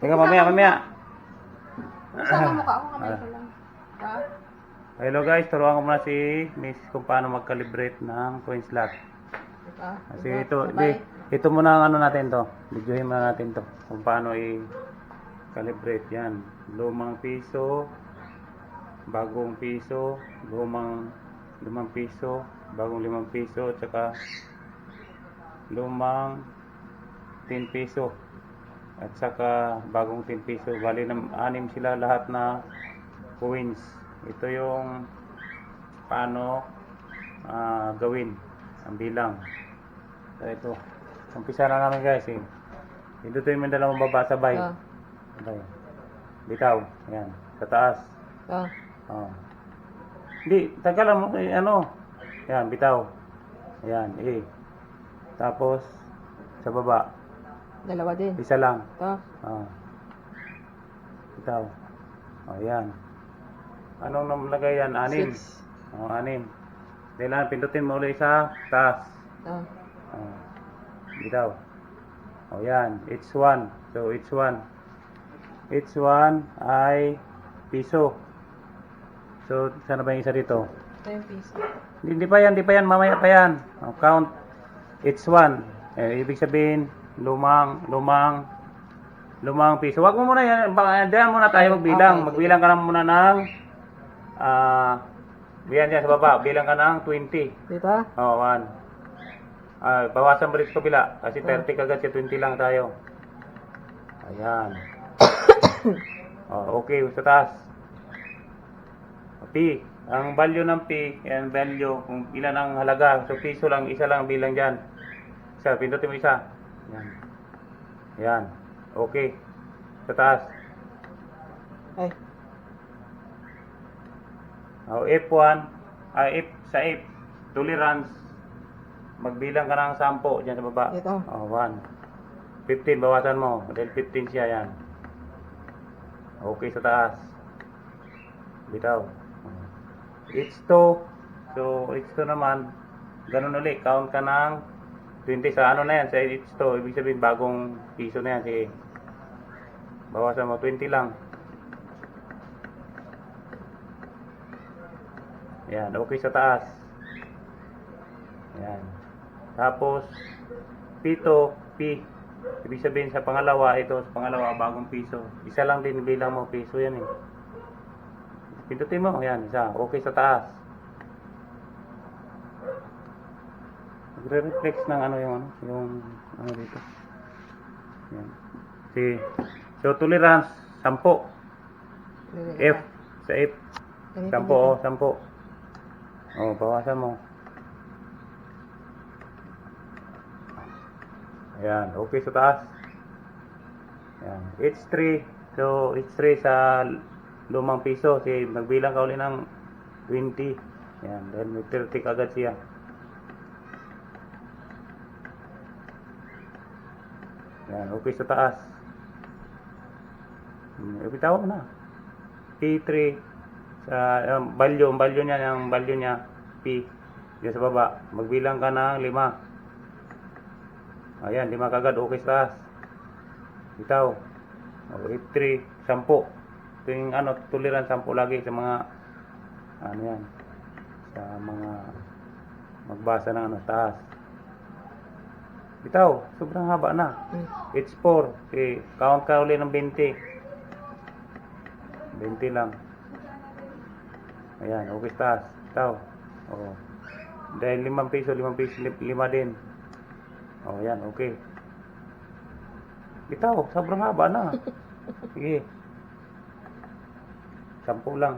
Teka, mamaya, mamaya. Saan ang mukha ko? Kamay ko lang. Ha? Hello guys, turuan ko muna si Miss kung paano mag-calibrate ng coin slot. Diba? Kasi Diba? ito, di, ito muna ang ano natin to. Videohin muna natin to. Kung paano i-calibrate yan. Lumang piso, bagong piso, lumang lumang piso, bagong limang piso, tsaka lumang 10 piso. At saka bagong 10 piso. Bali, nam- anim sila lahat na coins. Ito yung paano ah, gawin ang bilang. So, ito. Umpisa na namin guys eh. Ito yung may dalawang baba sabay. Ah. Sabay. Bitaw. Ayan. Sa taas. Ah. Oh. Hindi, tagal lang mo. Eh, ano? Ayan, bitaw. Ayan, eh. Tapos, sa baba. Dalawa din. Isa lang. Ito. Oh. Bitaw. Oh, ayan. Anong namlagay yan? Anim. Six. Oh, anim. Kailangan pindutin mo ulit sa taas. Ah. Oh. Bitaw. O yan, each one. So each one. Each one ay piso. So sana ba yung isa dito? Ito yung piso. Hindi, hindi pa yan, hindi pa yan, mamaya pa yan. O, count each one. Eh, ibig sabihin, lumang, lumang, lumang piso. Wag mo muna yan, diyan muna tayo magbilang. Okay, Magbilang ka na muna ng, ah, yan dyan sa baba, bilang ka ng 20. Dito? Oo, oh, 1. Ah, bawasan mo rin sa kabila kasi 30 kagad siya 20 lang tayo. Ayan. oh, okay, sa taas. P. Ang value ng P, yan value kung ilan ang halaga. So piso lang, isa lang ang bilang diyan. Isa, pindutin mo isa. Yan. Yan. Okay. Sa taas. Ay. Oh, F1, ah, F, sa F, tolerance, magbilang ka ng 10 dyan sa baba. Ito. Oh, 1. 15, bawasan mo. Dahil 15 siya yan. Okay sa taas. Bitaw. H2. So, H2 naman, ganun ulit. Count ka ng 20 sa ano na yan, sa H2. Ibig sabihin, bagong piso na yan. Sige. Bawasan mo, 20 lang. Yan, okay sa taas. Yan. Tapos, pito, P. Ibig sabihin sa pangalawa, ito sa pangalawa, bagong piso. Isa lang din bilang mo, piso yan eh. Pindutin mo, yan, isa. Okay sa taas. Nagre-reflex ng ano yung ano, yung ano dito. Yan. Si, so tolerance, 10. F, sa F. Ganito, Sampo, oh, sampo. Oh, bawasan mo. Ayan, okay sa taas. Ayan, H3. So, H3 sa lumang piso. Si, magbilang ka uli ng 20. Ayan, dahil may 30 kagad siya. Ayan, okay sa taas. Hmm, Ibitaw na. P3 sa um, value, value niya, ang value niya P diyan sa baba. Magbilang ka ng 5. Ayan, 5 kagad okay sa taas. Bitaw. O, F3, 10. Ito yung ano, tolerance 10 lagi sa mga ano yan sa mga magbasa ng ano, taas. Bitaw, sobrang haba na. Hmm. H4, okay, count ka uli ng 20. 20 lang. Ayan, okay taas. Itaw. Oo. Dahil 5 piso, 5 piso, 5 din. Oh, ayan, okay. Itaw, sobrang haba na. Sige. 10 lang.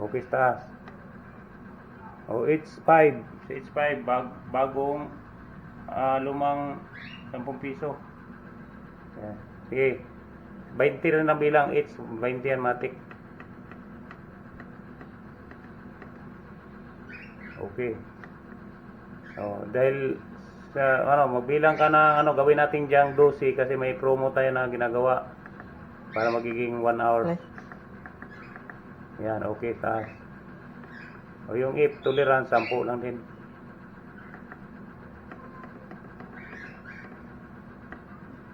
Okay taas. Oh, H5. Sa H5, bag, bagong ah, lumang 10 piso. Ayan. Sige. 20 rin ang bilang H. 20 yan matik. Okay. So, dahil sa ano, magbilang ka na ano, gawin natin diyang 12 kasi may promo tayo na ginagawa para magiging 1 hour. Yan, okay, taas. O yung if tolerance, 10 lang din.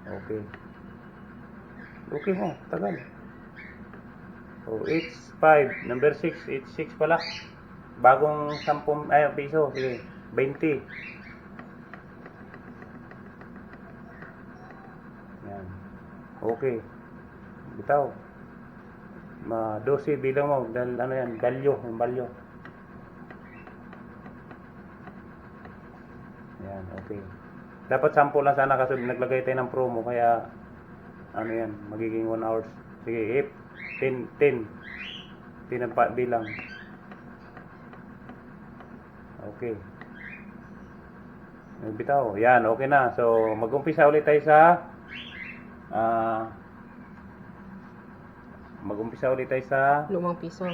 Okay. Okay mo, tagal. Oh, it's 5. Number 6, it's 6 pala. Bagong 10 ay piso, sige. 20. Yan. Okay. Bitaw. Ma 12 bilang mo dahil ano yan, galyo, yung balyo. Yan, okay. Dapat 10 lang sana kasi naglagay tayo ng promo kaya ano yan, magiging 1 hours. Sige, if 10 10 10 ang pa- bilang. Okay. Bitaw. Yan, okay na. So, mag-umpisa ulit tayo sa ah mag-umpisa ulit tayo sa Lumang piso.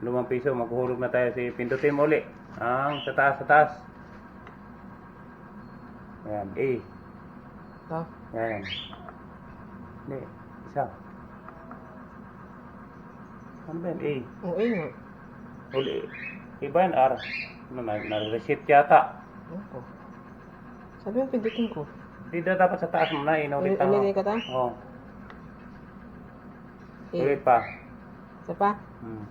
lumang piso. Maghuhulog na tayo si pindutin mo ulit. Ang sa taas, sa taas. Yan, A. Ito. Yan. Hindi, isa. Ano ba yan? A. Oo, eh nga. Uli. Iba yan, R. Ano, na- na-reset yata. Ako. Sabi mo, pindutin ko. Na dapat sa taas mo na. Inulit Ulit- mo. ulitin ko ta? Oo. Eh, Ulit pa. isa pa. Hmm.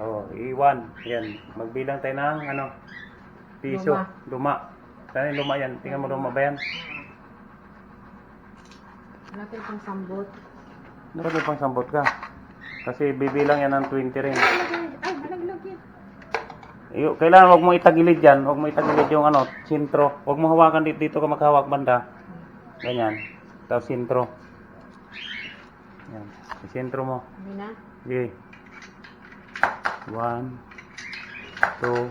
Oh, iwan. Yan. Magbilang tayo ng ano? Piso. Luma. Yung luma yan? Tingnan mo luma ba yan? Natin pang sambot. Dapat may pang sambot ka. Kasi bibilang yan ng 20 rin. Ay, malaglag yan. Iyo, kailangan wag mo itagilid yan. Wag mo itagilid yung ano, sintro. Wag mo hawakan dito, dito ka maghawak banda. Ganyan. Tapos sintro. Yan. Sintro mo. Ano na? Okay. One, two,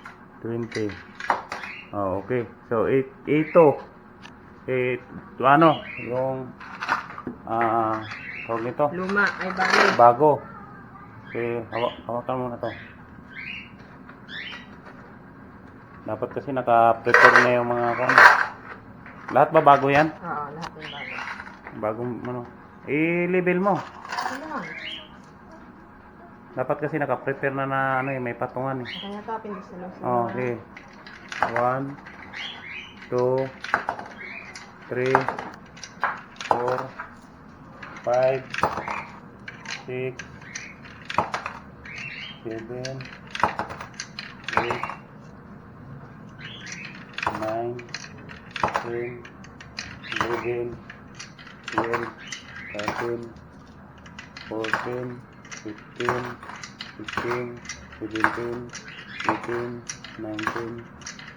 twenty. Oh, okay. So, it, ito, eh, ano, yung, ah, tawag nito, Luma. Ay, bali. bago. Okay, hawak, hawakan mo na to. Dapat kasi naka-prepare na yung mga kan. Lahat ba bago yan? Oo, lahat yung bago. Bagong ano. I-level mo. Dapat kasi naka-prepare na na ano eh, may patungan eh. Kaya lang sa Oh, okay. One, two, three, four, five, six, seven, eight, nine, ten, eleven, twelve, thirteen, fourteen, fifteen, sixteen, seventeen, eighteen, nineteen,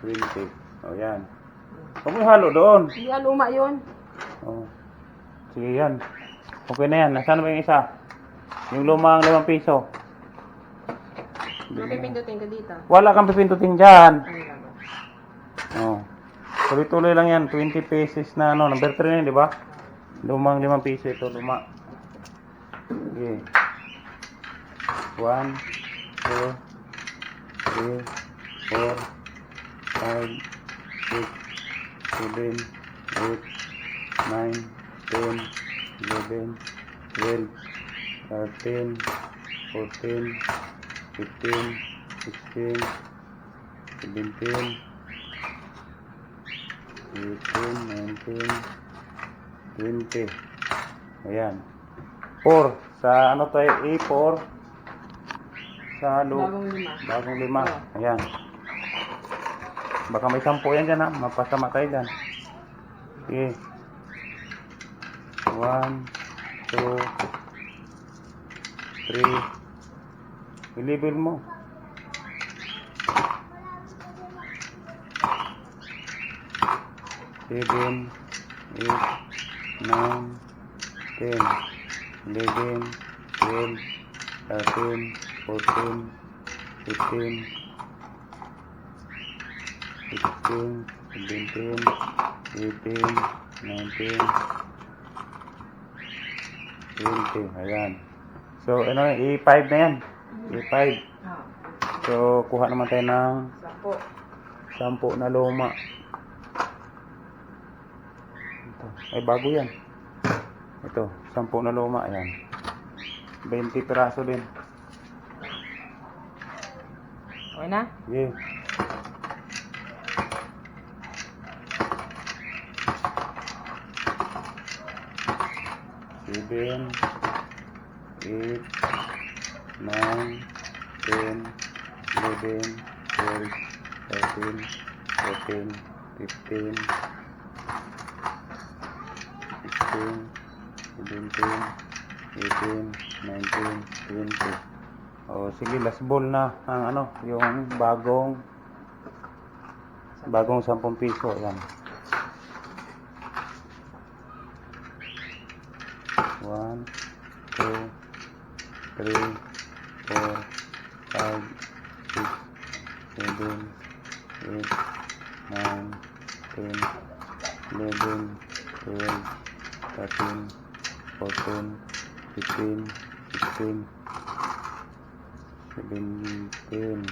twenty. O yan. Huwag mo halo doon. Hindi, ah, luma yun. Oh. Sige yan. Okay na yan. Nasaan ba yung isa? Yung lumang limang piso. Mapipindutin ka dito. Wala kang pipindutin dyan. Lang? Oh. Tuloy-tuloy lang yan. 20 pesos na ano. Number 3 na yun, di ba? Lumang limang piso ito. Luma. Okay. 1, 2, 3, 4, 5, 6, 7, 8, 9, 10, 11, 12, 13, 14, 15, 16, 17, 18, 19, 20. Ayan. 4. Sa ano tayo? A4. Sa lu Bagong lima. bagong lima. Ayan. Baka may sampo yan dyan ha. Mapasama tayo dyan. Okay. One, two, three. I-level mo. Seven, eight, nine, ten, eleven, twelve, thirteen, fourteen, fifteen, sixteen, 17, 18, 19, 20. Ayan. So, ano, E5 na yan. E5. Ah, So, kuha naman tayo ng sampo. 10 na luma. Ito. Ay, bago yan. Ito, 10 na luma. Ayan. 20 piraso din. Okay na? Yeah. Seven, eight, nine, ten, eleven, twelve, thirteen, fourteen, fifteen, sixteen, seventeen, eighteen, nineteen, twenty. O sige, last ball na ang ano, yung bagong bagong 10 piso yan. 1 2 3 4 5 6 7 8 9 10 11 12 13 14 15 16 17 18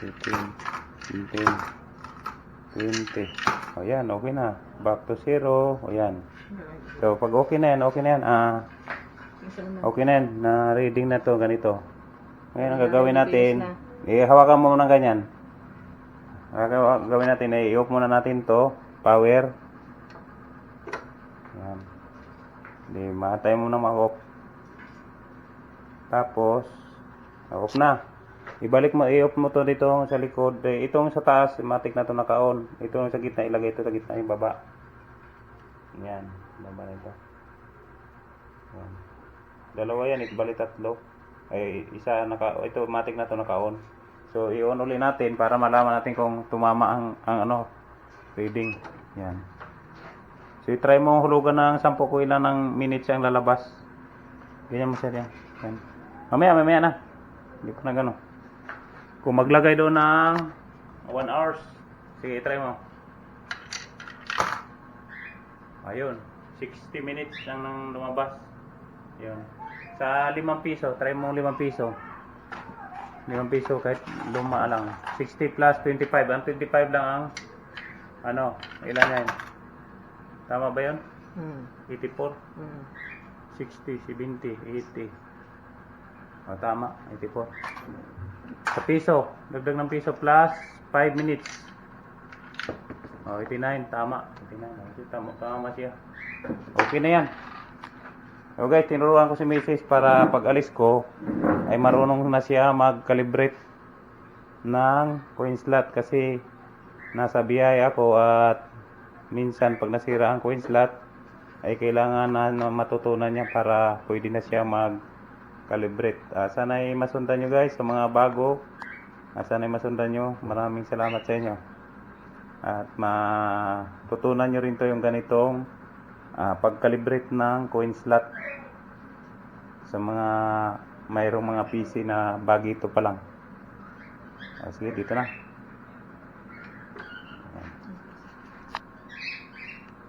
19 20 O yan, okay na. Back to zero. O yan. So, pag okay na yan, okay na yan. Ah, Okay na yan, na reading na to, ganito. Ngayon, ang gagawin natin, eh, hawakan mo muna ng ganyan. Ang gagawin natin, eh, i-off muna natin to, power. Yan. Di, matay mo na ma-off. Tapos, off na. Ibalik mo, i-off mo to dito sa likod. Eh, itong sa taas, matik na to naka-on. Itong sa gitna, ilagay ito sa gitna, ibaba. Yan, baba na ito. Yan. Dalawa yan, ibalik tatlo. Ay, isa naka ito matik na to naka-on. So i-on uli natin para malaman natin kung tumama ang ang ano reading. Yan. So i-try mo hulugan ng 10 kung ilan ng minutes ang lalabas. Ganyan mo sir yan. Yan. Mamaya, mamaya na. Hindi ko na gano. Kung maglagay doon ng 1 hours. Sige, i-try mo. Ayun. 60 minutes lang nang lumabas. Yun. Sa 5 piso, try mo 5 piso. 5 piso kahit luma lang. 60 plus 25. Ang 25 lang ang ano, ilan yan? Tama ba yun? Hmm. 84, Hmm. 60, 70, 80. O, tama, 84. Sa piso, dagdag ng piso plus 5 minutes. O, 89, tama. 89, okay, tama, tama siya. Okay na yan. So guys, tinuruan ko si Mrs. para pag alis ko ay marunong na siya mag-calibrate ng coin slot kasi nasa biyahe ako at minsan pag nasira ang coin slot ay kailangan na, na matutunan niya para pwede na siya mag-calibrate. Ah, sana ay masundan nyo guys sa mga bago. Ah, sana ay masundan nyo. Maraming salamat sa inyo. At matutunan nyo rin to yung ganitong ah, pag-calibrate ng coin slot sa mga mayroong mga PC na bagito pa lang. Ah, sige, dito na.